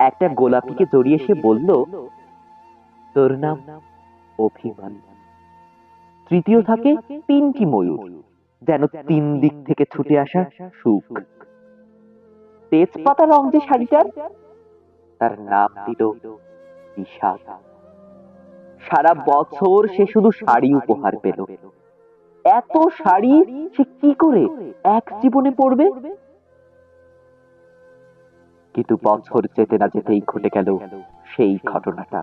একটা গোলাপিকে জড়িয়ে সে বলল, তোর নাম অভিমান। তৃতীয় থাকে তিনটি ময়ূর, যেন তিন দিক থেকে ছুটে আসা সুখ। তেজপাতা রং যে শাড়িটার, তার নাম দিল বিষাদ সারা বছর সে শুধু শাড়ি উপহার পেল। এত শাড়ি সে কি করে এক জীবনে পড়বে কিন্তু বছর যেতে না যেতেই ঘটে গেল সেই ঘটনাটা।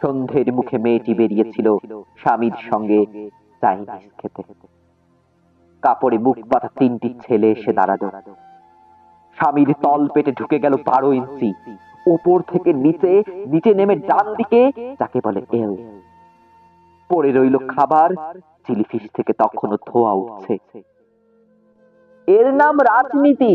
সন্ধ্যের মুখে মেয়েটি বেরিয়েছিল স্বামীর সঙ্গে খেতে। কাপড়ে মুখ বাঁধা তিনটি ছেলে এসে দাঁড়াল। স্বামীর তল পেটে ঢুকে গেল বারো ইঞ্চি। উপর থেকে নিচে নিচে নেমে ডান দিকে যাকে বলে এল। পড়ে রইল খাবার চিলিফিশ থেকে তখনও ধোয়া উঠছে। এর নাম রাজনীতি।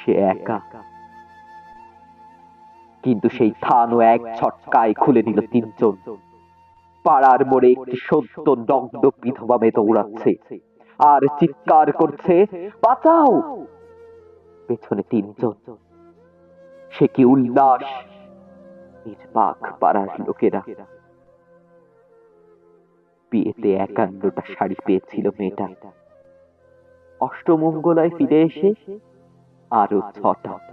সে একা। কিন্তু সেই থানও এক ছটকায় খুলে নিল তিনজন। পাড়ার মোড়ে একটি সত্য দগ্ধ বিধবা মেয়ে দৌড়াচ্ছে। আর চিৎকার করছে বাঁচাও! পেছনে তিনজন। সে কি উল্লাস? নির্বাক পাড়ার লোকেরা। বিয়েতে একান্নটা শাড়ি পেয়েছিল মেয়েটা। অষ্টমঙ্গলায় ফিরে এসে আরও ছটা